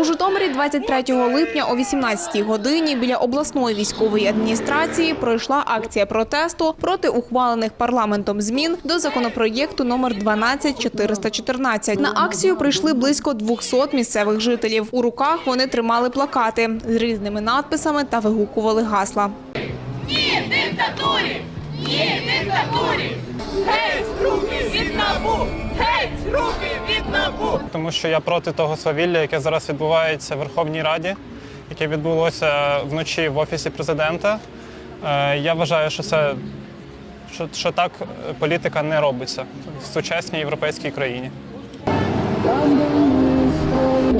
У Житомирі 23 липня о 18 годині біля обласної військової адміністрації пройшла акція протесту проти ухвалених парламентом змін до законопроєкту номер 12414. На акцію прийшли близько 200 місцевих жителів. У руках вони тримали плакати з різними надписами та вигукували гасла. Ні диктатурі! Ні диктатурі! Геть тому що я проти того свавілля, яке зараз відбувається в Верховній Раді, яке відбулося вночі в офісі президента. Е, Я вважаю, що це що, що так е, політика не робиться в сучасній європейській країні.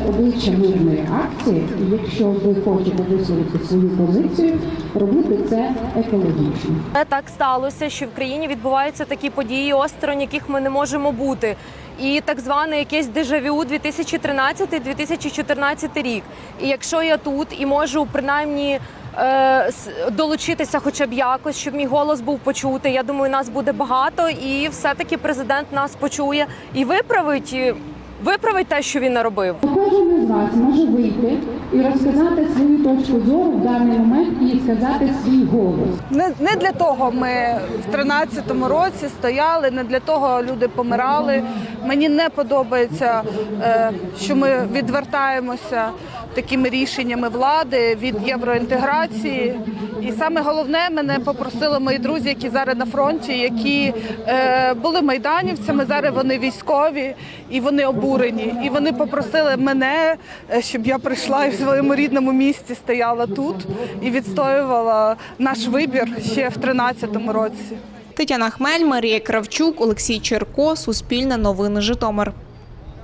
Обличчя мирної акції, і якщо ви хочете висловити свою позицію, робити це екологічно. Так сталося, що в країні відбуваються такі події, осторонь яких ми не можемо бути. І так зване якесь дежавю 2013-2014 рік. І якщо я тут і можу принаймні е, долучитися хоча б якось, щоб мій голос був почутий, я думаю, нас буде багато, і все-таки президент нас почує і виправить, е, виправить те, що він наробив. Кожен вас може вийти і розказати свою точку зору в даний момент і сказати свій голос. Не, не для того ми в 13-му році стояли, не для того люди помирали. Мені не подобається, е, що ми відвертаємося такими рішеннями влади від євроінтеграції. І саме головне, мене попросили мої друзі, які зараз на фронті, які е, були майданівцями. Зараз вони військові і вони обурені. І вони попросили мене, щоб я прийшла і в своєму рідному місті стояла тут і відстоювала наш вибір ще в 13-му році. Тетяна Хмель, Марія Кравчук, Олексій Черко, Суспільне новини Житомир.